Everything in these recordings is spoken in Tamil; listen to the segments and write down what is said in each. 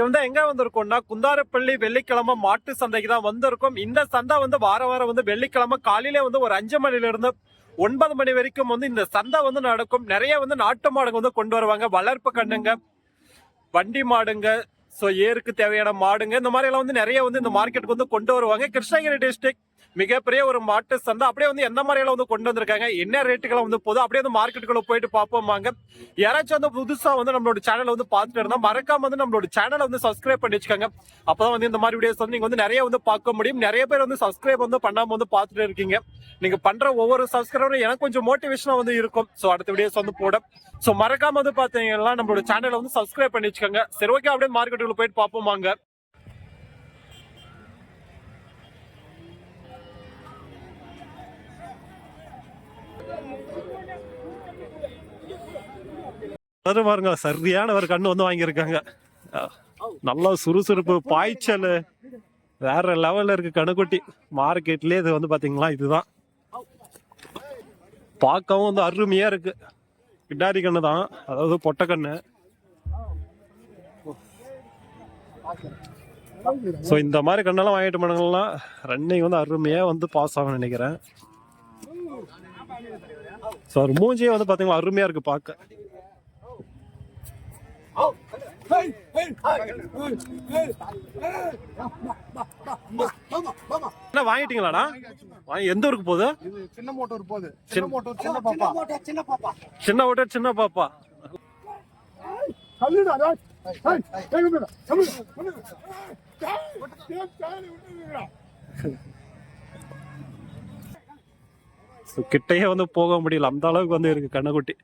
இன்னைக்கு வந்து எங்க வந்திருக்கோம்னா குந்தாரப்பள்ளி வெள்ளிக்கிழமை மாட்டு சந்தைக்கு தான் வந்திருக்கோம். இந்த சந்தை வந்து வார வாரம் வந்து வெள்ளிக்கிழமை காலையில வந்து ஒரு அஞ்சு மணில இருந்து ஒன்பது மணி வரைக்கும் வந்து இந்த சந்தை வந்து நடக்கும். நிறைய வந்து நாட்டு மாடுங்க வந்து கொண்டு வருவாங்க. வளர்ப்பு கண்ணுங்க வண்டி மாடுங்க ஸோ ஏருக்கு தேவையான மாடுங்க இந்த மாதிரி எல்லாம் வந்து நிறைய வந்து இந்த மார்க்கெட்டுக்கு வந்து கொண்டு வருவாங்க. கிருஷ்ணகிரி டிஸ்ட்ரிக்ட் மிகப்பெரிய ஒரு மாட்டு சந்தை. அப்படியே வந்து எந்த மாதிரியெல்லாம் வந்து கொண்டு வந்திருக்காங்க? என்ன ரேட்டுக்கெல்லாம் வந்து போதும் அப்படியே வந்து மார்க்கெட்டுக்குள்ள போயிட்டு பார்ப்போமாங்க யாராச்சும் வந்து புதுசா வந்து நம்மளோட சேனலை வந்து பார்த்துட்டு இருந்தா மறக்காம வந்து நம்மளோட சேனலை வந்து சப்ஸ்கிரைப் பண்ணி வச்சுக்கோங்க. அப்பதான் வந்து இந்த மாதிரி வீடியோஸ் வந்து நீங்க வந்து நிறைய வந்து பார்க்க முடியும். நிறைய பேர் வந்து சப்ஸ்கிரைப் வந்து பண்ணாம வந்து பார்த்துட்டு இருக்கீங்க. நீங்க பண்ற ஒவ்வொரு சப்ஸ்கிரைபரும் எனக்கு கொஞ்சம் மோட்டிவேஷனா வந்து இருக்கும். ஸோ அடுத்த வீடியோஸ் வந்து போட ஸோ மறக்காம வந்து பாத்தீங்கன்னா நம்மளோட சேனலை வந்து சப்ஸ்கிரைப் பண்ணி வச்சுக்கோங்க. சரி ஓகே அப்படியே மார்க்கெட்டுக்குள்ள போயிட்டு பார்ப்போமாங்க அது பாருங்க சரியான ஒரு கண்ணு வந்து வாங்கியிருக்காங்க. நல்ல சுறுசுறுப்பு பாய்ச்சல் வேற லெவல்ல இருக்கு கணுக்குட்டி மார்க்கெட்லயே இது வந்து பாத்தீங்களா இதுதான். பார்க்கவும் வந்து அருமையா இருக்கு. கிட்டாரி கண்ணு தான் அதாவது பொட்டை கண்ணு. ஸோ இந்த மாதிரி கண்ணெல்லாம் வாங்கிட்டு போனாங்கலாம் ரன்னிங் வந்து அருமையா வந்து பாஸ் ஆகும் நினைக்கிறேன். ஸோ மூஞ்சியே வந்து பார்த்தீங்கன்னா அருமையா இருக்கு பார்க்க. என்ன வாங்கிட்டீங்களாடா? வாங்கி எந்த ஊருக்கு போகுது? சின்ன மோட்டோர் போகுது சின்ன மோட்டோர் சின்ன பாப்பா சின்ன சின்ன பாப்பா. ஏய், ஏய், விட்டுடுடா. So, கிட்டயே வந்து போக முடியல. அந்த அளவுக்கு வந்து இருக்கு கண்ணுக்குட்டி.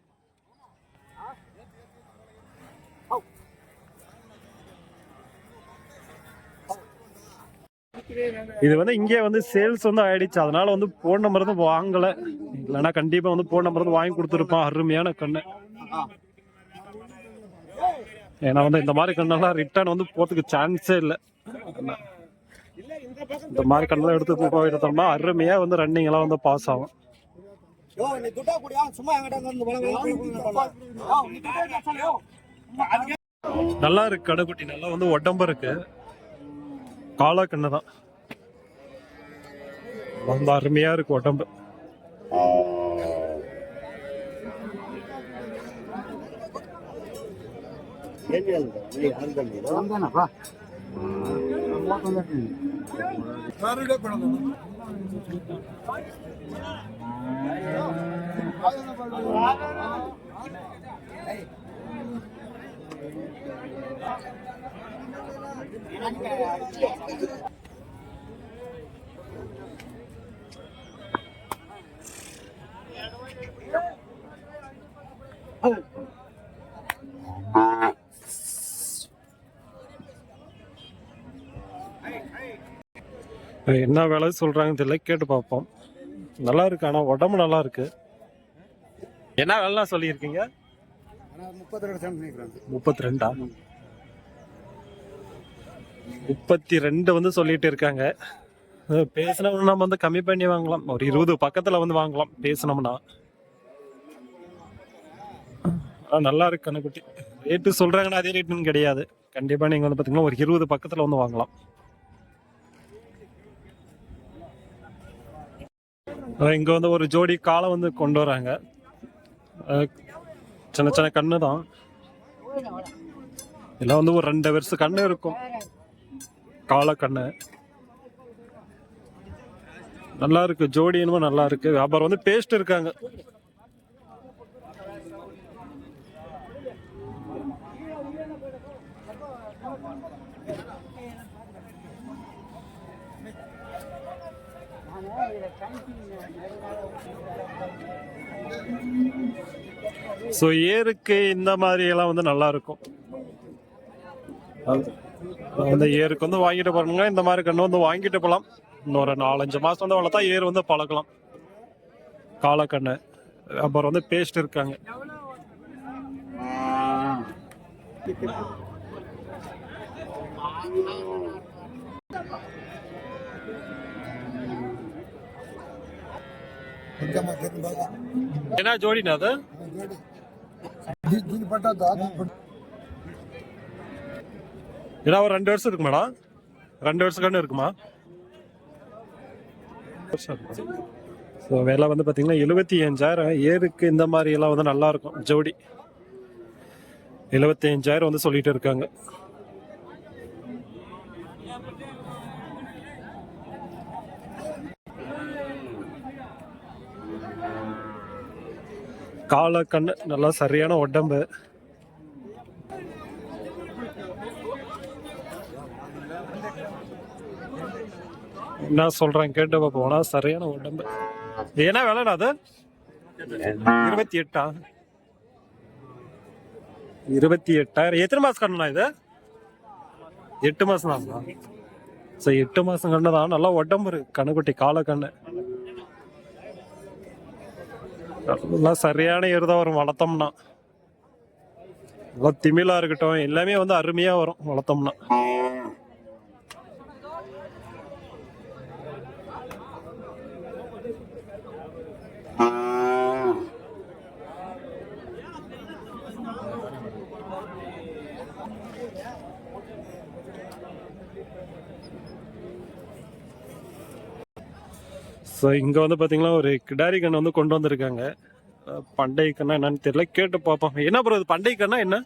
இது வந்து இங்கே வந்து சேல்ஸ் வந்து ஆயிடுச்சு. அதனால வந்து போன் நம்பர் வந்து வாங்கல. இல்லைன்னா கண்டிப்பா வந்து போன் நம்பர் வந்து வாங்கி கொடுத்துருப்பான். அருமையான கண்ணு. ஏன்னா வந்து இந்த மாதிரி கண்ணெல்லாம் ரிட்டர்ன் வந்து போறதுக்கு சான்ஸே இல்லை. இந்த மாதிரி கண்ணெல்லாம் எடுத்து போயிட்டோம்னா அருமையா வந்து ரன்னிங் எல்லாம் வந்து பாஸ் ஆகும். நல்லா இருக்கு கடைக்குட்டி நல்லா வந்து உடம்பு இருக்கு. காளா கண்ணு தான் ரொம்ப அருமையா இருக்கு உடம்பு. என்ன விலை சொல்றாங்கன்னு தெரியல கேட்டு பார்ப்போம். நல்லா இருக்கு ஆனா உடம்பு நல்லா இருக்கு. என்ன விலைலாம் சொல்லியிருக்கீங்க? முப்பத்தி ரெண்டு முப்பத்தி ரெண்டா? முப்பத்தி ரெண்டு வந்து சொல்லிட்டு இருக்காங்க. பேசினோம்னா நம்ம வந்து கம்மி பண்ணி வாங்கலாம். ஒரு இருபது பக்கத்துல வந்து வாங்கலாம் பேசினோம்னா. நல்லா இருக்கு கண்ணுக்குட்டி. ரேட்டு சொல்றாங்கன்னா அதே ரேட்டுன்னு கிடையாது. கண்டிப்பா நீங்க வந்து பாத்தீங்கன்னா ஒரு இருபது பக்கத்துல வந்து வாங்கலாம். இங்கே இங்க வந்து ஒரு ஜோடி காலை வந்து கொண்டு வராங்க. சின்ன சின்ன கண்ணு தான் இதெல்லாம் வந்து ஒரு ரெண்டு வருஷம் கண்ணு இருக்கும். காலக்கண்ணு. நல்லா இருக்கு ஜோடி என்னமோ நல்லா இருக்கு வியாபாரம் வந்து பேஸ்ட் இருக்காங்க. ஸோ ஏருக்கு இந்த மாதிரி எல்லாம் வந்து நல்லா இருக்கும் அந்த ஏருக்கு வந்து வாங்கிட்டு போறவங்க இந்த மாதிரி கண்ணு வந்து வாங்கிட்டு போகலாம் இன்னொரு நாலஞ்சு மாசம் வந்து வளர்த்தா ஏர் வந்து பழக்கலாம் காலக்கண்ணு. அப்புறம் வந்து பேஸ்ட் இருக்காங்க. என்ன ஜோடினா அது? ஏன்னா ஒரு ரெண்டு வருஷம் இருக்குமாடா? ரெண்டு வருஷம் இருக்குமா? ஸோ விலை வந்து பார்த்தீங்கன்னா எழுபத்தி அஞ்சாயிரம் ஏருக்கு இந்த மாதிரி எல்லாம் வந்து நல்லா இருக்கும் ஜோடி எழுபத்தி அஞ்சாயிரம் வந்து சொல்லிட்டு இருக்காங்க. கால கண்ணு நல்லா சரியான உடம்பு. என்ன சொல்றேன் கேட்டு போனா சரியான உடம்பு. ஏன்னா விலைண்ணா அது? இருபத்தி எட்டா? இருபத்தி எட்டாயிரம் எத்தனை மாசம் கண்ணுண்ணா இது? எட்டு மாசம் தான். சரி எட்டு மாசம் கண்ணு தான் நல்லா உடம்பு இருக்கு கண்ணுக்குட்டி கால கண்ணு. நல்லா சரியான எருதான் வரும் வளர்த்தோம்னா. நல்லா திமிலா இருக்கட்டும் எல்லாமே வந்து அருமையா வரும் வளர்த்தோம்னா. ஸோ இங்கே வந்து பார்த்தீங்கன்னா ஒரு கிடாரி கண்ணை வந்து கொண்டு வந்திருக்காங்க. அஹ் பண்டை கண்ணா என்னன்னு தெரியல. கேட்டு பார்ப்போம் என்ன ப்ரோ இது? பண்டை கண்ணா என்ன?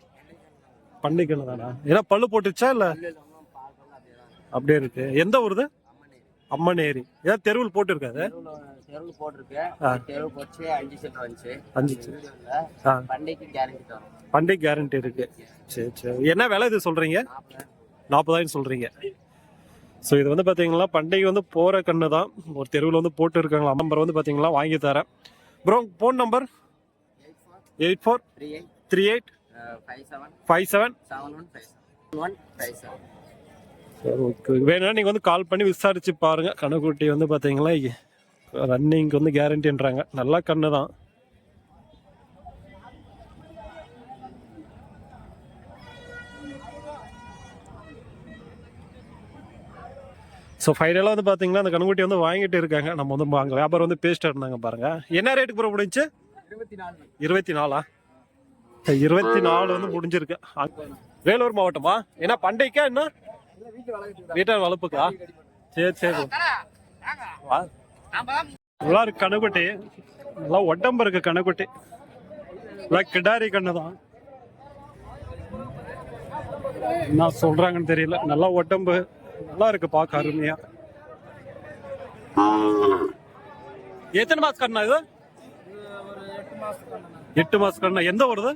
பண்டை கண்ணு தானா? ஏன்னா பல்லு போட்டுச்சா இல்லை? அப்படியே இருக்கு. எந்த ஊருது அம்மனேரி. ஏதாவது தெருவில் போட்டுருக்காது தெருவில் போட்டிருக்கு. தெருவு போச்சு. அஞ்சு செட் வந்துச்சு. அஞ்சு பண்டைக்கு கேரண்டி தரும். பண்டை கேரண்டி இருக்கு. சரி சரி. என்ன விலை இது சொல்றீங்க? நாற்பதாயிரம் சொல்றீங்க. ஸோ இது வந்து பார்த்தீங்கன்னா பண்டிகை வந்து போகிற கண்ணு தான் ஒரு தெருவில் வந்து போட்டு இருக்காங்களா நம்பர் வந்து பார்த்தீங்கன்னா வாங்கி தரேன். Bro phone number eight four three eight five seven five seven one five one okay வேணும்னா நீங்கள் வந்து கால் பண்ணி விசாரிச்சு பாருங்கள் கண்ணுக்குட்டி வந்து பார்த்தீங்களா ரன்னிங்க்கு வந்து கேரண்டின்றாங்க நல்லா கண்ணு தான் ஸோ ஃபைனலாக வந்து பார்த்தீங்கன்னா அந்த கண்ணுக்குட்டி வந்து வாங்கிட்டு இருக்காங்க. நம்ம வந்து அங்கே வியாபாரம் வந்து பேசிட்டு இருந்தாங்க பாருங்க. என்ன ரேட்டுக்கு ப்ரோ முடிஞ்சு? இருபத்தி நாலா. இருபத்தி நாலு? வந்து முடிஞ்சிருக்கு. வேலூர் மாவட்டமா? என்ன பண்டைக்கா என்ன? வீட்டார் வளர்ப்புக்கா? சரி சரி நல்லா இருக்கு கணக்குட்டி நல்லா உடம்பு இருக்கு கணக்குட்டி நல்லா கிடாரி கண்ணு தான். என்ன சொல்றாங்கன்னு தெரியல. நல்லா உடம்பு. நல்லா இருக்கு பார்க்க அருமையா. எத்தனை மாசம் கண்ணா இது? எட்டு மாசம் கண்ணா. எந்த ஊருது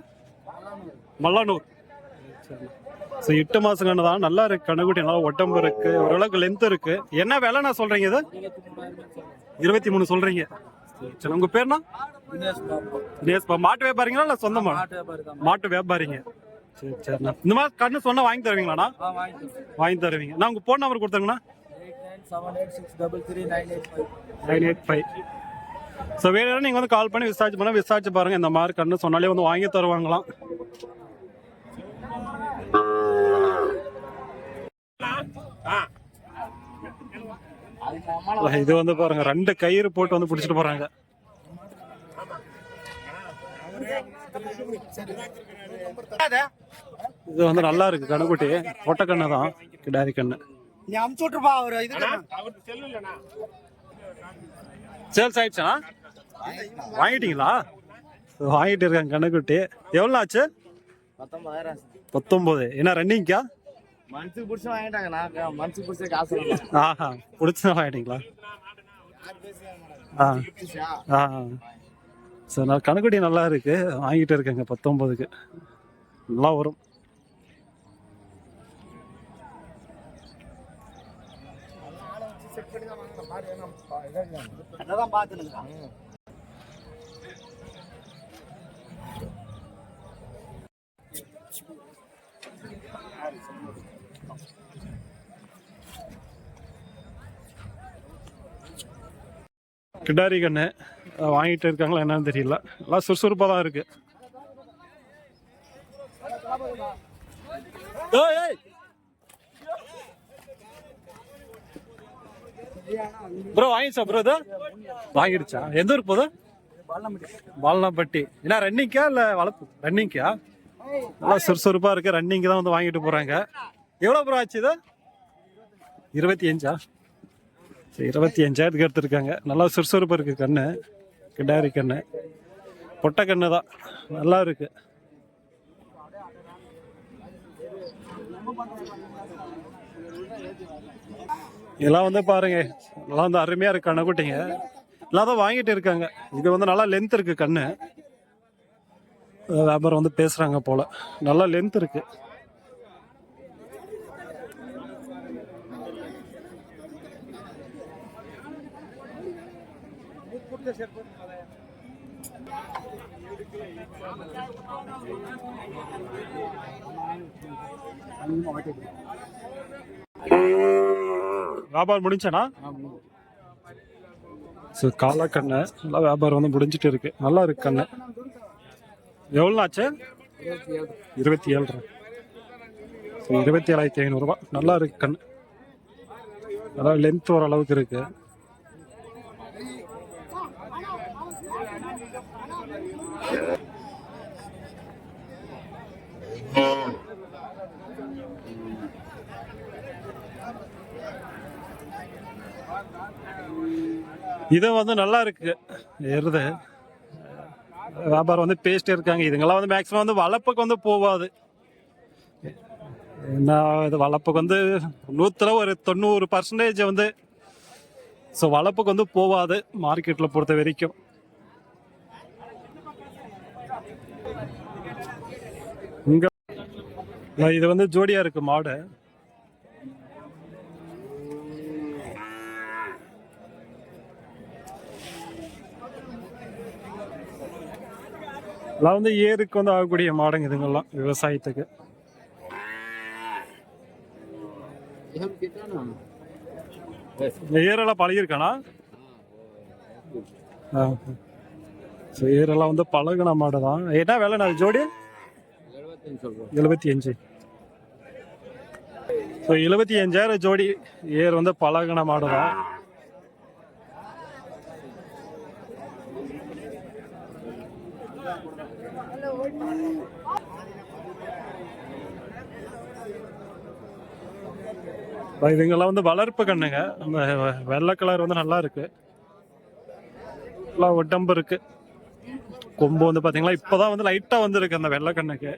மல்லானூர். ஸோ எட்டு மாசம் கண்ணு தான். நல்லா இருக்கு கண்ணுக்குட்டி நல்லா உடம்பு இருக்கு. ஓரளவுக்கு லென்த் இருக்கு. என்ன விலை நான் சொல்றீங்க இது? இருபத்தி மூணு சொல்றீங்க. சரி உங்க பேர்னா தினேஷ். மாட்டு வியாபாரிங்களா இல்ல சொந்தமா? மாட்டு வியாபாரிங்க. சரி சரிண்ணா இந்த மாதிரி கண்ணு சொன்னா வாங்கி தருவீங்களாண்ணா வாங்கி தருவீங்க. நான் உங்க போன் நம்பர் கொடுத்தேங்கண்ணா நைன் எயிட் ஃபைவ். ஸோ வேணும் நீங்கள் வந்து கால் பண்ணி விசாரிச்சு பண்ணால் விசாரிச்சு பாருங்க. இந்த மாதிரி கண்ணு சொன்னாலே வந்து வாங்கி தருவாங்களாம். இது வந்து பாருங்க. ரெண்டு கயிறு போட்டு வந்து பிடிச்சிட்டு போறாங்க. இது வந்து நல்லா இருக்கு கண்ணுக்குட்டி ஒட்ட கண்ணு தான் கிடாரி கண்ணு. நீ அமுச்சு விட்டுருப்பா அவரு இது சேல்ஸ் ஆயிடுச்சா? வாங்கிட்டீங்களா? வாங்கிட்டு இருக்காங்க கண்ணுக்குட்டி. எவ்வளோ ஆச்சு? பத்தொம்போது என்ன ரன்னிங்க்கா மனசுக்கு பிடிச்சி வாங்கிட்டாங்க நான் மனசுக்கு பிடிச்ச காசு. ஆஹா பிடிச்சா வாங்கிட்டீங்களா? ஆ. ஆ. சரி நான் கணக்குட்டி நல்லா இருக்கு. வாங்கிட்டு இருக்கேங்க பத்தொம்போதுக்கு நல்லா வரும். அதான் கிடாரி கண்ணு. வாங்கிட்டு இருக்காங்களா என்னன்னு தெரியல. எல்லாம் சுறுசுறுப்பாக தான் இருக்கு. ப்ரோ வாங்கிச்சா ப்ரோ இது. வாங்கிடுச்சா? எந்த ஊருக்கு போதும் பாலனாம்பட்டி என்ன ரன்னிங்கா இல்ல வளர்ப்பு? ரன்னிங்கா நல்லா சுறுசுறுப்பா இருக்கு. ரன்னிங் தான் வந்து வாங்கிட்டு போறாங்க. எவ்வளோ ப்ரோ ஆச்சு இது? இருபத்தி அஞ்சா? சரி இருபத்தி அஞ்சாயிரத்துக்கு எடுத்திருக்காங்க. நல்லா சுறுசுறுப்பாக இருக்குது கண்ணு. கிடாரி கண்ணு. பொட்டை கண்ணு தான். நல்லா இருக்குது இதெல்லாம் வந்து பாருங்க நல்லா வந்து அருமையா இருக்கு கண்ணுக்குட்டிங்க எல்லாம் தான் வாங்கிட்டு இருக்காங்க. இது வந்து நல்லா லென்த் இருக்கு கண்ணு. வியாபாரம் வந்து பேசுறாங்க போல. நல்லா லென்த் இருக்கு. வியாபாரம் முடிஞ்சனா? ஸோ காலக்கண்ணு நல்லா வியாபாரம் வந்து முடிஞ்சிட்டு இருக்கு. நல்லா இருக்கு கண்ணு. எவ்வளோ ஆச்சு இருபத்தி ஏழு. ஸோ இருபத்தி ஏழாயிரத்தி ஐநூறுரூவா நல்லா இருக்கு கண்ணு. அதாவது லென்த் ஓரளவுக்கு இருக்கு. இது வந்து நல்லா இருக்கு. எருது வியாபாரம் வந்து பேசிட்டே இருக்காங்க. இதுங்கெல்லாம் வந்து மேக்ஸிமம் வந்து வளர்ப்புக்கு வந்து போகாது. என்ன இது வளர்ப்புக்கு வந்து நூற்றுல ஒரு தொண்ணூறு பர்சன்டேஜ் வந்து ஸோ வளர்ப்புக்கு வந்து போகாது மார்க்கெட்டில் பொறுத்த வரைக்கும். இங்கே இது வந்து ஜோடியாக இருக்குது மாடு. அதெல்லாம் வந்து ஏருக்கு வந்து ஆகக்கூடிய மாடுங்க இதுங்கெல்லாம் விவசாயத்துக்கு. ஏரெல்லாம் பழகிருக்கானா? ஸோ ஏரெல்லாம் வந்து பழகுன மாடு தான் என்ன வேலை அது ஜோடி? எழுபத்தி அஞ்சு. ஸோ எழுபத்தி அஞ்சாயிரம் ஜோடி ஏர் வந்து பழகுன மாடு தான் இதுங்கெல்லாம் வந்து வளர்ப்பு கண்ணுங்க. அந்த வெள்ளை கலர் வந்து நல்லா இருக்கு. நல்லா உடம்பு இருக்கு. கொம்பு வந்து பாத்தீங்களா இப்போதான் வந்து லைட்டா வந்திருக்கு அந்த வெள்ளை கண்ணுக்கு.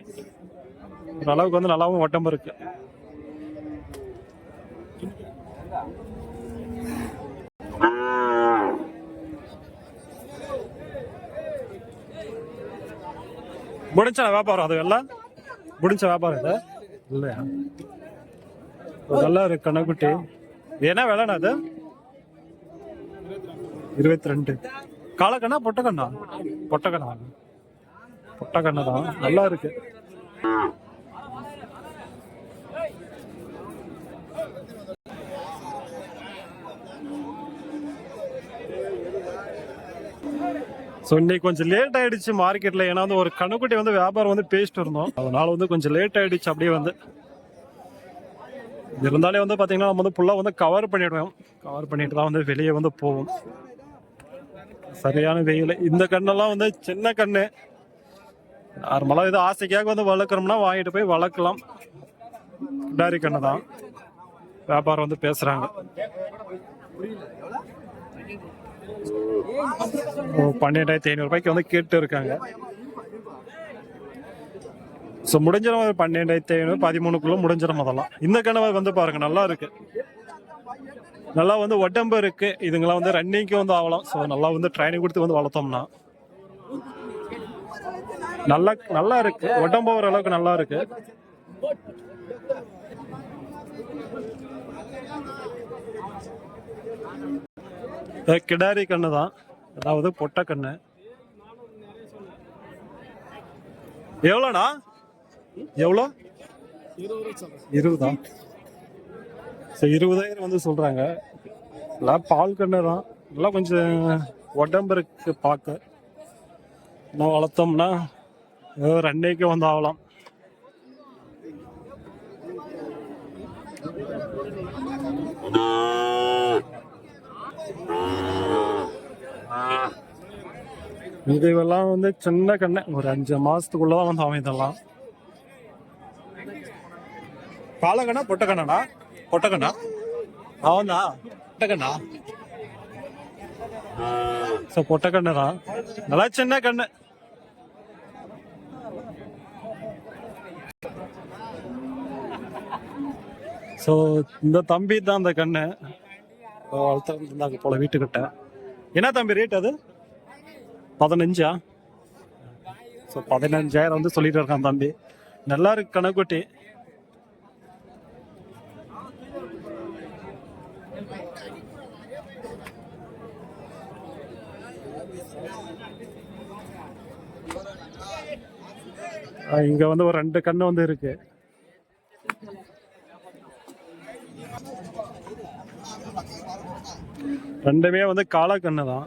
ஓரளவுக்கு வந்து நல்லாவும் உடம்பு இருக்கு. முடிஞ்ச வியாபாரம் அது எல்லாம்? முடிஞ்ச வியாபாரம் இது? இல்லையா? நல்லா இருக்கு கணக்குட்டி. என்ன விலைண்ணா அது? இருபத்தி ரெண்டு காலக்கண்ணா பொட்டக்கண்ணா? பொட்டக்கண்ணா. பொட்டக்கண்ணா தான். நல்லா இருக்கு. ஸோ இன்னைக்கு கொஞ்சம் லேட் ஆயிடுச்சு மார்க்கெட்ல ஏன்னா வந்து ஒரு கணக்குட்டி வந்து வியாபாரம் வந்து பேசிட்டு இருந்தோம். அதனால வந்து கொஞ்சம் லேட் ஆயிடுச்சு. அப்படியே வந்து இருந்தாலே வந்து பார்த்தீங்கன்னா நம்ம வந்து ஃபுல்லாக வந்து கவர் பண்ணிடுவோம். கவர் பண்ணிட்டு தான் வந்து வெளியே வந்து போவோம். சரியான வெயில். இந்த கண்ணெல்லாம் வந்து சின்ன கண்ணு. நார்மலாக இது ஆசைக்காக வந்து வளர்க்குறோம்னா வாங்கிட்டு போய் வளர்க்கலாம். கிடாரி கண்ணு தான். வியாபாரம் வந்து பேசுகிறாங்க பன்னெண்டாயிரத்தி ஐநூறுபாய்க்கு வந்து கேட்டு இருக்காங்க. ஸோ முடிஞ்சிடும் மாதிரி பன்னெண்டாயிரத்தி ஐநூறு பதிமூணுக்குள்ள முடிஞ்சிடும் அதெல்லாம்? இந்த கனவை வந்து பாருங்க நல்லா இருக்கு. நல்லா வந்து உடம்பு இருக்கு. இதுங்களாம் வந்து ரன்னிங்க்கு வந்து ஆகலாம் ஸோ நல்லா வந்து ட்ரைனிங் கொடுத்து வந்து வளர்த்தோம்னா. நல்லா நல்லா இருக்கு. உடம்பு ஓரளவுக்கு நல்லா இருக்கு. கிடாரி கண்ணு தான். அதாவது பொட்டை கண்ணு. எவ்வளோண்ணா? எவ்வளோ? இருபதா சரி இருபதாயிரம் வந்து சொல்றாங்க. எல்லாம் பால் கண்ணு தான். எல்லாம் கொஞ்சம் உடம்பு இருக்கு பார்க்க இன்னும் வளர்த்தோம்னா ஏதோ ரெண்டைக்கு வந்து ஆகலாம். இதுவெல்லாம் வந்து சின்ன கண்ணு. ஒரு அஞ்சு மாசத்துக்குள்ளதான் வந்து அவன் కాలగణ పొట్టగణనా పొట్టగణ அவனா? பொட்டகண்ணா? ஸோ பொட்ட நல்லா சின்ன கண்ணு. ஸோ இந்த தம்பி தான் அந்த கண்ணு. வளர்த்துருந்தாங்க போல வீட்டுக்கிட்ட. என்ன தம்பி ரேட் அது? பதினஞ்சா? ஸோ பதினஞ்சாயிரம் வந்து சொல்லிட்டு இருக்கான் தம்பி. நல்லா இருக்கு கணக்குட்டி இங்க வந்து ஒரு ரெண்டு கண்ணு வந்து இருக்கு. ரெண்டுமே வந்து காளை கண்ணு தான்.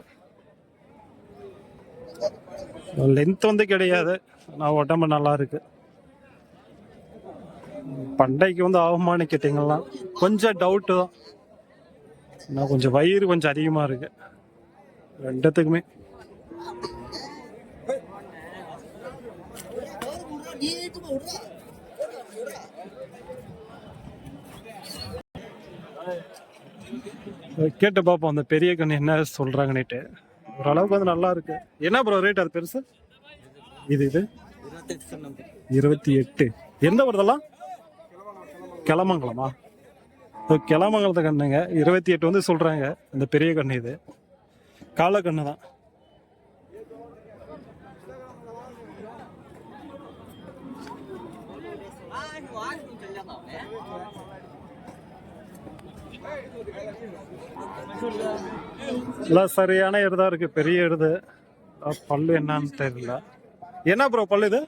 லென்த் வந்து கிடையாது. நான் உடம்பு நல்லா இருக்கு. பண்டைக்கு வந்து ஆகுமான்னு கேட்டீங்களா கொஞ்சம் டவுட்டு தான். நான் கொஞ்சம் வயிறு கொஞ்சம் அதிகமாக இருக்கு. ரெண்டுத்துக்குமே. கேட்டு பார்ப்போம். அந்த பெரிய கண் என்ன சொல்றாங்கன்னுட்டு. ஓரளவுக்கு வந்து நல்லா இருக்கு. என்ன ப்ரோ ரேட் அது பெருசு? இது இது? இருபத்தி எட்டு எந்த வருதெல்லாம் கிளமங்கலமா? கிளமங்கலத்தை கண்ணுங்க. இருபத்தி எட்டு வந்து சொல்றாங்க. இந்த பெரிய கண்ணு இது. கால கண்ணு தான் எல்லாம் சரியான எருதா இருக்கு. பெரிய எருது பல்லு என்னன்னு தெரியல. என்ன ப்ரோ பல்லு இது?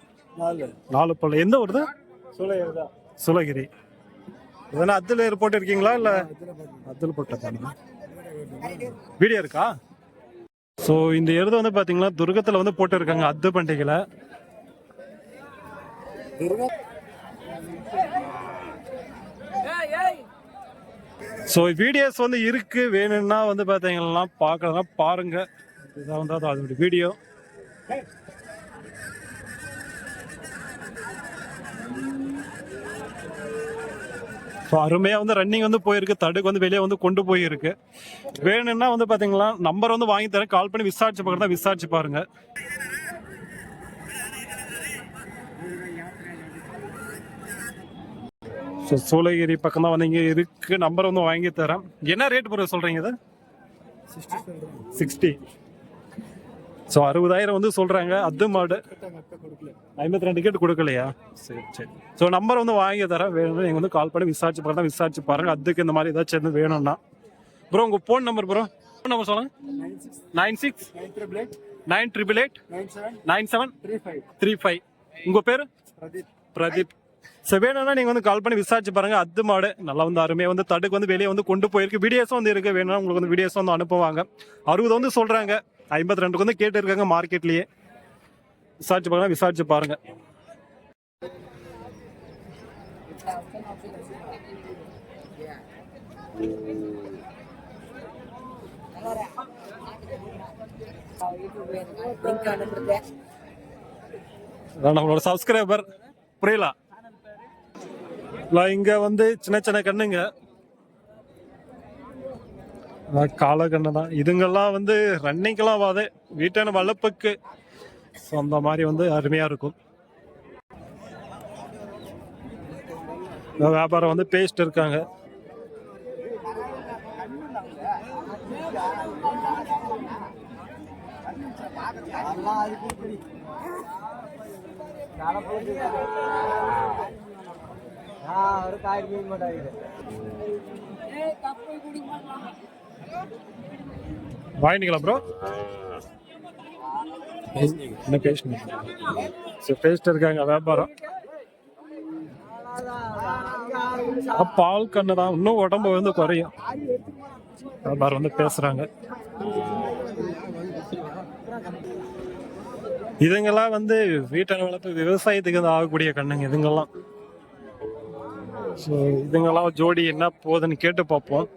நாலு. பல்லு. எந்த ஊருது சுலகிரி. இதெல்லாம் அத்துல ஏர் போட்டு இருக்கீங்களா இல்ல? அத்துல போட்டு வீடியோ இருக்கா? ஸோ இந்த எருது வந்து பாத்தீங்கன்னா துர்கத்துல வந்து போட்டு இருக்காங்க அத்து பண்டிகையில. ஸோ வீடியோஸ் வந்து இருக்குது வேணும்னா வந்து பார்த்தீங்கன்னா பார்க்கலாம் பாருங்கள் இதான் வந்து அதோட வீடியோ ஸோ அருமையாக வந்து ரன்னிங் வந்து போயிருக்கு. தடுக்கு வந்து வெளியே வந்து கொண்டு போயிருக்கு. வேணும்னா வந்து பார்த்தீங்களா நம்பர் வந்து வாங்கி தரேன். கால் பண்ணி விசாரிச்சு பார்க்குறதா விசாரிச்சு பாருங்கள் ஸோ சூளகிரி பக்கம் தான் வந்து இங்கே இருக்கு. நம்பர் வந்து வாங்கி தரேன். என்ன ரேட் ப்ரோ சொல்றீங்க இது? சிக்ஸ்டி ஸோ அறுபதாயிரம் வந்து சொல்றாங்க. அது மாடு. ஐம்பத்தி ரெண்டு டிக்கெட் கொடுக்கலையா? சரி சரி. ஸோ நம்பர் வந்து வாங்கி தரேன். வேணும் நீங்கள் வந்து கால் பண்ணி விசாரிச்சு பாருங்க. விசாரிச்சு பாருங்க. அதுக்கு இந்த மாதிரி ஏதாச்சும் எதுவும் வேணும்னா. ப்ரோ உங்கள் phone number bro phone number சொல்லுங்க. Nine six nine triple eight nine seven three five உங்கள் பேர்? பிரதீப். ஸோ வேணும்னா நீங்கள் வந்து கால் பண்ணி விசாரிச்சு பாருங்க. அது மாடு நல்லா வந்து அருமையாக வந்து தடுக்கு வந்து வெளியே வந்து கொண்டு போயிருக்கு. வீடியோஸும் வந்து இருக்குது வேணும்னா உங்களுக்கு வந்து வீடியோஸ் வந்து அனுப்புவாங்க. அறுபது வந்து சொல்கிறாங்க ஐம்பத்தி ரெண்டுக்கு வந்து கேட்டு இருக்காங்க மார்க்கெட்லயே விசாரிச்சு பாருங்க விசாரிச்சு பாருங்க. அதான் நம்மளோட சப்ஸ்கிரைபர் புரியலா. இங்க வந்து சின்ன சின்ன கண்ணுங்க. கால காளை கண்ணு தான். இதுங்கெல்லாம் வந்து ரன்னிங்கெல்லாம் வாது வீட்டான வளர்ப்புக்கு ஸோ அந்த மாதிரி வந்து அருமையா இருக்கும். வியாபாரம் வந்து பேஸ்ட் இருக்காங்க. ஒரு காய் மீன் மாட்டாங்க வாங்கினீங்களா ப்ரோ என்ன ஸோ பேஸ்ட் இருக்காங்க வியாபாரம். பால் கண்ணு தான். இன்னும் உடம்பு வந்து குறையும். வியாபாரம் வந்து பேசுறாங்க. இதுங்கெல்லாம் வந்து வீட்டான வளர்ப்பு விவசாயத்துக்கு வந்து ஆகக்கூடிய கண்ணுங்க இதுங்கெல்லாம். ஸோ இதுங்கெல்லாம் ஜோடி என்ன போகுதுன்னு கேட்டு பார்ப்போம்.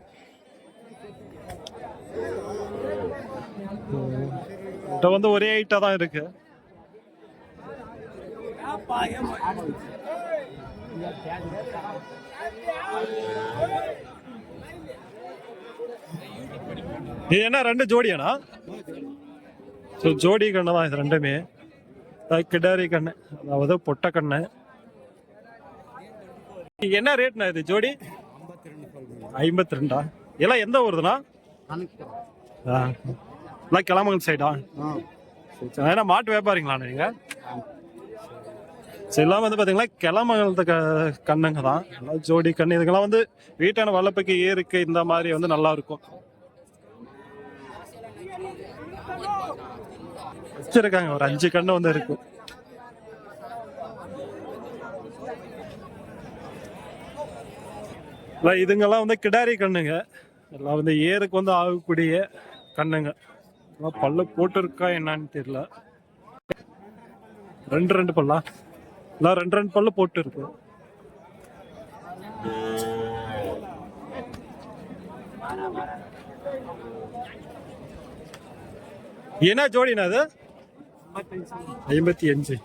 இது வந்து ஒரே ஐட்டாக தான் இருக்கு. இது என்ன ரெண்டு ஜோடியானா? ஸோ ஜோடி கண்ணு தான் இது ரெண்டுமே. கிடாரி கண்ணு அதாவது பொட்டை கண்ணு. என்ன ரேட்ண்ணா இது ஜோடி? ஐம்பத்தி ரெண்டா எல்லாம் எந்த ஊருதுண்ணா? ஆ. எல்லாம் கிளம்புங்கள் சைடா சரி, சரி. ஏன்னா மாட்டு வியாபாரிங்களா நீங்க? சரி எல்லாம் வந்து பாத்தீங்கன்னா கிளமங்கலத்து க கண்ணுங்க தான். எல்லாம் ஜோடி கண்ணு. இதுக்கெல்லாம் வந்து வீட்டான வளர்ப்புக்கு ஏருக்கு இந்த மாதிரி வந்து நல்லா இருக்கும். வச்சிருக்காங்க ஒரு அஞ்சு கண்ணு வந்து இருக்கும் இதுங்கெல்லாம் வந்து கிடாரி கண்ணுங்க. எல்லாம் வந்து ஏருக்கு வந்து ஆகக்கூடிய கண்ணுங்க. எல்லாம் பல்லு போட்டிருக்கா என்னன்னு தெரியல. ரெண்டு ரெண்டு பல்லா? எல்லாம் ரெண்டு ரெண்டு பல்லு போட்டு இருக்கு என்ன ஜோடினா அது ஐம்பத்தி அஞ்சு.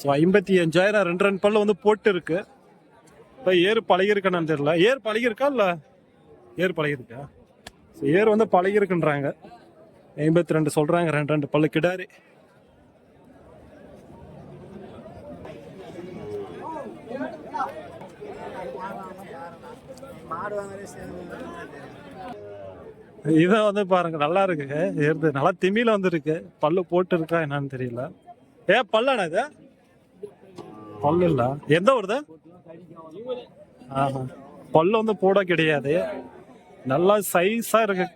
ஸோ ஐம்பத்தி அஞ்சாயிரம் ரெண்டு ரெண்டு பல்லு வந்து போட்டு இருக்கு இப்போ ஏர் பழகிருக்கானு தெரியல. ஏர் பழகிருக்கா இல்லை? ஏர் பழகிருக்கா? ஸோ ஏர் வந்து பழகிருக்குன்றாங்க. ஐம்பத்தி ரெண்டு சொல்கிறாங்க ரெண்டு ரெண்டு பல்லு கிடாரி. இதை வந்து பாருங்க நல்லா இருக்கு. ஏறுது. நல்லா திமில வந்துருக்கு. பல்லு போட்டு இருக்கா என்னன்னு தெரியல. ஏ பல்லாண்ணா இது? பல்லு இல்ல. எந்த ஊர் தான் ஆஹா பல்லு வந்து போட கிடையாது. நல்லா சைஸா இருக்கு.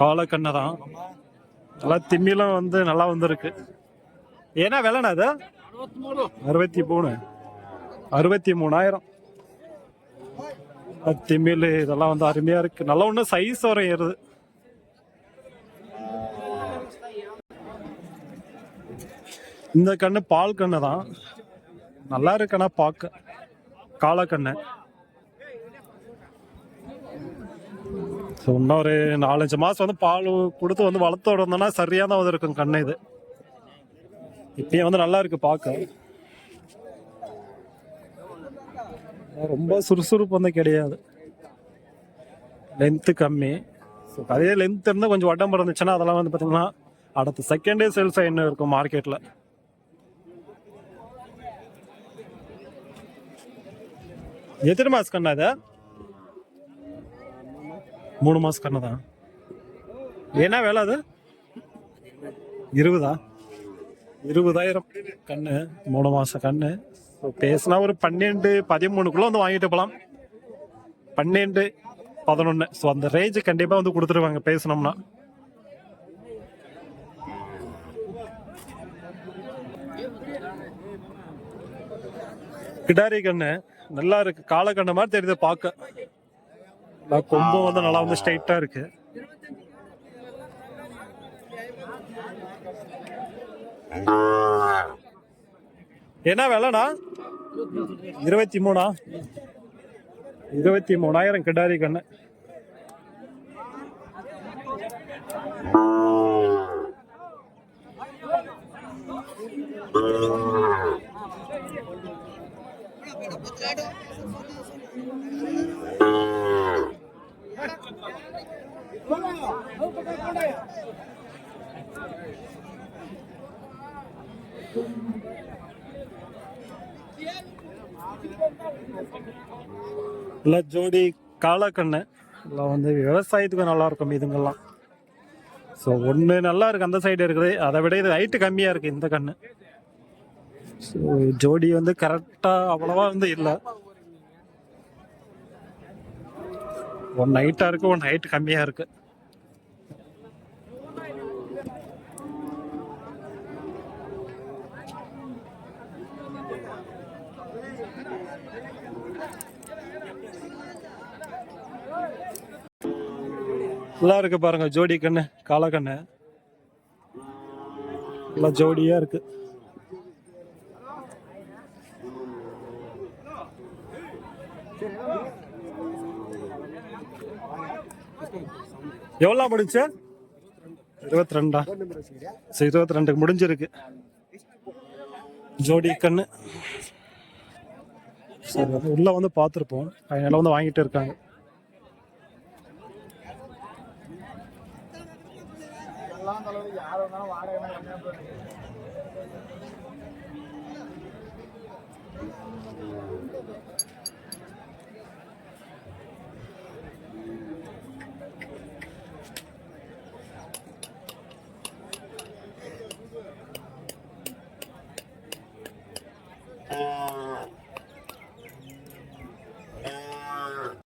காலக்கண்ணை தான். நல்லா திமிலும் வந்து நல்லா வந்திருக்கு. ஏன்னா விலைண்ணா அது? அறுபத்தி மூணு. அறுபத்தி மூணாயிரம். திமில் இதெல்லாம் வந்து அருமையா இருக்கு. நல்லா ஒண்ணு சைஸ் வர ஏறுது. இந்த கண்ணு பால் கண்ணு தான். நல்லா இருக்குண்ணா பார்க்க காலக்கண்ணு. ஸோ இன்னொரு நாலஞ்சு மாசம் வந்து பால் கொடுத்து வந்து வளர்த்து விடணும்னா சரியா தான் வந்து இருக்கும் கண்ணு இது. இப்பயும் வந்து நல்லா இருக்கு பார்க்க ரொம்ப சுறுசுறுப்பு வந்து கிடையாது. லென்த்து கம்மி. ஸோ அதே லென்த் இருந்தால் கொஞ்சம் உடம்பு இருந்துச்சுன்னா அதெல்லாம் வந்து பார்த்தீங்கன்னா அடுத்த செகண்டே சேல்ஸ் என்ன இருக்கும் மார்க்கெட்டில் எத்தனை மாசம் கண்ணா இது? மூணு மாசம் கண்ணு தான். என்ன வேலை அது? இருபதா? இருபதாயிரம் கண்ணு மூணு மாசம் கண்ணு. ஸோ பேசினா ஒரு பன்னெண்டு பதிமூணுக்குள்ள வந்து வாங்கிட்டு போகலாம் பன்னெண்டு பதினொன்று ஸோ அந்த ரேஞ்சு கண்டிப்பாக வந்து கொடுத்துருவாங்க பேசினோம்னா கிடாரி கண்ணு. நல்லா இருக்கு. காளை கண்ணு மாதிரி தெரியுது பார்க்க. கொம்பும் வந்து நல்லா வந்து ஸ்ட்ரைட்டா இருக்கு. என்ன விலைண்ணா? இருபத்தி மூணா? இருபத்தி மூணாயிரம் கிடாரி கண்ணு. இல்லை ஜோடி காளக்கண்ணு எல்லாம் வந்து விவசாயத்துக்கு நல்லா இருக்கும் இதுங்கெல்லாம். ஸோ ஒன்று நல்லா இருக்கு அந்த சைடு இருக்குது. அதை விட இது ஹைட்டு கம்மியாக இருக்கு இந்த கண்ணு. ஸோ ஜோடி வந்து கரெக்டாக அவ்வளவா வந்து இல்லை. ஒன் நைட்டாக இருக்கு ஒன் ஹைட் கம்மியாக இருக்கு. நல்லா இருக்கு பாருங்க ஜோடி கண்ணு காளை கண்ணு நல்லா ஜோடியா இருக்கு. எவ்வளோ முடிஞ்சு? இருபத்தி ரெண்டா சரி இருபத்தி ரெண்டுக்கு முடிஞ்சிருக்கு. ஜோடி கண்ணு. சரி அது உள்ளே வந்து பார்த்துருப்போம். அதனால வந்து வாங்கிட்டு இருக்காங்க. எல்லாம்